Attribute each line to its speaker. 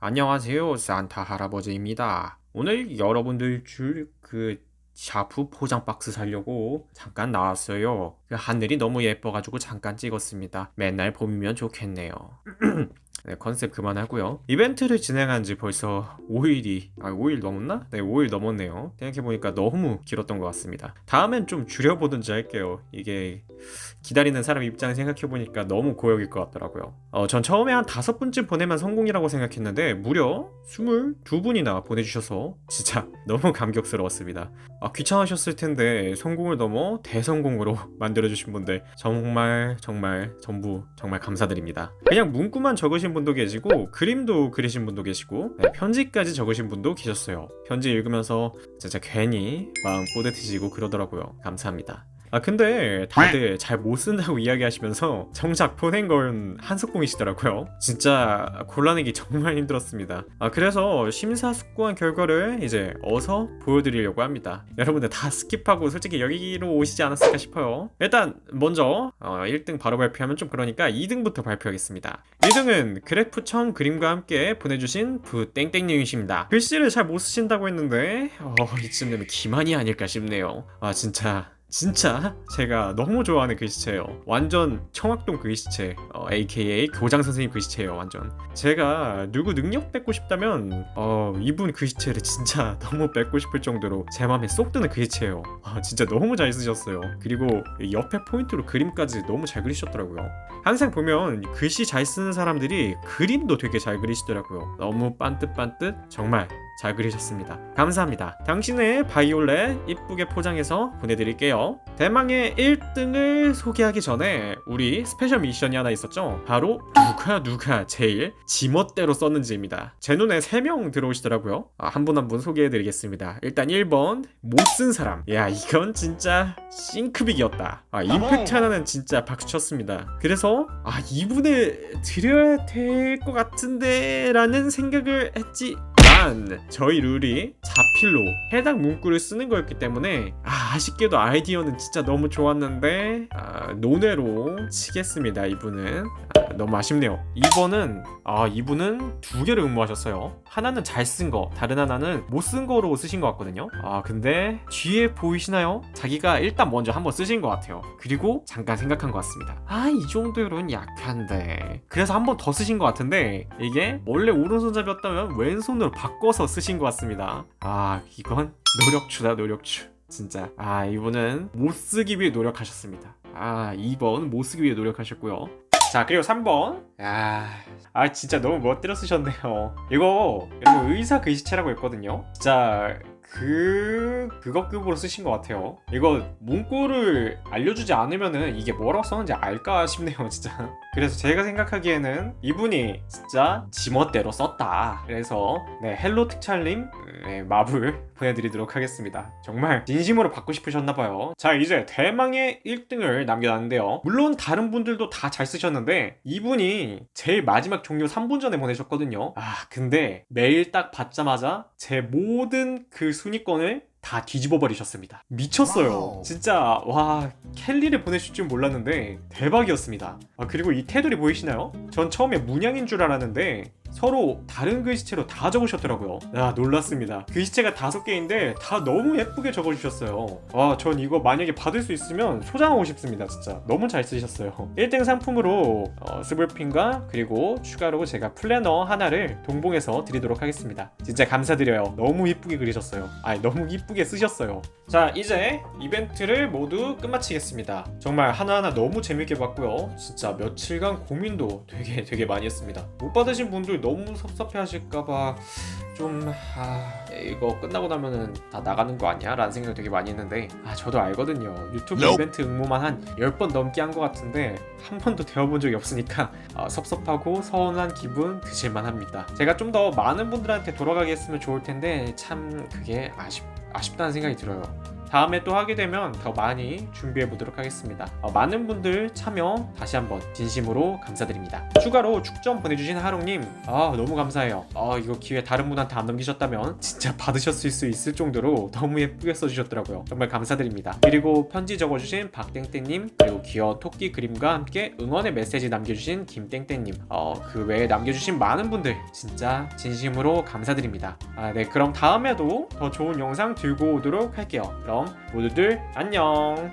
Speaker 1: 안녕하세요. 산타 할아버지입니다. 오늘 여러분들 줄 그 샤프 포장 박스 사려고 잠깐 나왔어요. 그 하늘이 너무 예뻐가지고 잠깐 찍었습니다. 맨날 봄이면 좋겠네요. 네, 컨셉 그만하고요. 이벤트를 진행한 지 벌써 5일이, 아, 5일 넘었나? 네, 5일 넘었네요. 생각해보니까 너무 길었던 것 같습니다. 다음엔 좀 줄여보든지 할게요. 이게 기다리는 사람 입장 생각해보니까 너무 고역일 것 같더라고요. 어, 전 처음에 한 다섯 분쯤 보내면 성공이라고 생각했는데 무려 22분이나 보내주셔서 진짜 너무 감격스러웠습니다. 아, 귀찮으셨을 텐데 성공을 넘어 대성공으로 만들어주신 분들 정말 정말 전부 정말 감사드립니다. 그냥 문구만 적으신 분도 계시고 그림도 그리신 분도 계시고 네, 편지까지 적으신 분도 계셨어요. 편지 읽으면서 진짜 괜히 마음 뿌듯해지고 그러더라고요. 감사합니다. 아 근데 다들 잘 못 쓴다고 이야기하시면서 정작 보낸 건 한석공이시더라고요. 진짜 골라내기 정말 힘들었습니다. 아 그래서 심사숙고한 결과를 이제 어서 보여드리려고 합니다. 여러분들 다 스킵하고 솔직히 여기로 오시지 않았을까 싶어요. 일단 먼저 어, 1등 바로 발표하면 좀 그러니까 2등부터 발표하겠습니다. 1등은 그래프 청 그림과 함께 보내주신 부 땡땡님이십니다. 글씨를 잘 못 쓰신다고 했는데 어, 이쯤 되면 기만이 아닐까 싶네요. 아 진짜 진짜 제가 너무 좋아하는 글씨체예요. 완전 청학동 글씨체, 어, AKA 교장 선생님 글씨체예요. 완전. 제가 누구 능력 뺏고 싶다면 어, 이분 글씨체를 진짜 너무 뺏고 싶을 정도로 제 마음에 쏙 드는 글씨체예요. 아, 진짜 너무 잘 쓰셨어요. 그리고 이 옆에 포인트로 그림까지 너무 잘 그리셨더라고요. 항상 보면 글씨 잘 쓰는 사람들이 그림도 되게 잘 그리시더라고요. 너무 반듯반듯 정말 잘 그리셨습니다. 감사합니다. 당신의 바이올렛 이쁘게 포장해서 보내드릴게요. 대망의 1등을 소개하기 전에 우리 스페셜 미션이 하나 있었죠? 바로 누가 누가 제일 지멋대로 썼는지입니다. 제 눈에 3명 들어오시더라고요. 아, 한분 한 분 소개해드리겠습니다. 일단 1번 못 쓴 사람. 야 이건 진짜 싱크빅이었다. 아 임팩트 하나는 진짜 박수 쳤습니다. 그래서 아 이분을 드려야 될 것 같은데 라는 생각을 했지 단 저희 룰이 자필로 해당 문구를 쓰는 거였기 때문에 아, 아쉽게도 아이디어는 진짜 너무 좋았는데 아, 논외로 치겠습니다 이분은. 아, 너무 아쉽네요. 2번은 아 이분은 두 개를 응모하셨어요. 하나는 잘 쓴 거 다른 하나는 못 쓴 거로 쓰신 것 같거든요. 아 근데 뒤에 보이시나요? 자기가 일단 먼저 한번 쓰신 것 같아요. 그리고 잠깐 생각한 것 같습니다. 아 이 정도로는 약한데. 그래서 한번 더 쓰신 것 같은데 이게 원래 오른손잡이였다면 왼손으로 바꿔서 쓰신 것 같습니다. 아 이건 노력추다 노력추. 진짜. 아 이분은 못 쓰기 위해 노력하셨습니다. 아 2번 못 쓰기 위해 노력하셨고요 자 그리고 3번 야, 아 진짜 너무 멋대로 쓰셨네요 이거 여러분 의사 글씨체라고 했거든요 진짜 그 그거 급으로 쓰신 것 같아요. 이거 문구를 알려주지 않으면은 이게 뭐라고 썼는지 알까 싶네요, 진짜. 그래서 제가 생각하기에는 이분이 진짜 지멋대로 썼다. 그래서 네 헬로 특찰님 네, 마블 보내드리도록 하겠습니다. 정말 진심으로 받고 싶으셨나봐요. 자 이제 대망의 1등을 남겨놨는데요. 물론 다른 분들도 다 잘 쓰셨는데 이분이 제일 마지막 종료 3분 전에 보내셨거든요. 아 근데 메일 딱 받자마자 제 모든 그 순위권을 다 뒤집어 버리셨습니다. 미쳤어요. 진짜 와 켈리를 보내실 줄 몰랐는데 대박이었습니다. 아 그리고 이 테두리 보이시나요? 전 처음에 문양인 줄 알았는데 서로 다른 글씨체로 다 적으셨더라고요. 아 놀랐습니다. 글씨체가 다섯 개인데 다 너무 예쁘게 적어주셨어요. 아전 이거 만약에 받을 수 있으면 소장하고 싶습니다. 진짜 너무 잘 쓰셨어요. 1등 상품으로 어, 스블핀과 그리고 추가로 제가 플래너 하나를 동봉해서 드리도록 하겠습니다. 진짜 감사드려요. 너무 이쁘게 그리셨어요. 아 너무 이쁘게 쓰셨어요. 자 이제 이벤트를 모두 끝마치겠습니다. 정말 하나하나 너무 재밌게 봤고요. 진짜 며칠간 고민도 되게 되게 많이 했습니다. 못 받으신 분들 너무 섭섭해 하실까봐 좀 아, 이거 끝나고 나면은 다 나가는 거 아니야? 라는 생각 되게 많이 했는데 아 저도 알거든요. 유튜브
Speaker 2: Nope.
Speaker 1: 이벤트 응모만 한 10번 넘게 한 것 같은데 한 번도 되어본 적이 없으니까 아, 섭섭하고 서운한 기분 드실만 합니다. 제가 좀 더 많은 분들한테 돌아가게 했으면 좋을 텐데 참 그게 아쉽, 아쉽다는 생각이 들어요. 다음에 또 하게 되면 더 많이 준비해 보도록 하겠습니다. 어, 많은 분들 참여 다시 한번 진심으로 감사드립니다. 추가로 축전 보내주신 하롱님, 아 너무 감사해요. 아 이거 기회 다른 분한테 안 넘기셨다면 진짜 받으셨을 수 있을 정도로 너무 예쁘게 써주셨더라고요. 정말 감사드립니다. 그리고 편지 적어주신 박땡땡님, 그리고 귀여운 토끼 그림과 함께 응원의 메시지 남겨주신 김땡땡님, 어, 그 외에 남겨주신 많은 분들 진짜 진심으로 감사드립니다. 아, 네, 그럼 다음에도 더 좋은 영상 들고 오도록 할게요. 그럼 모두들 안녕.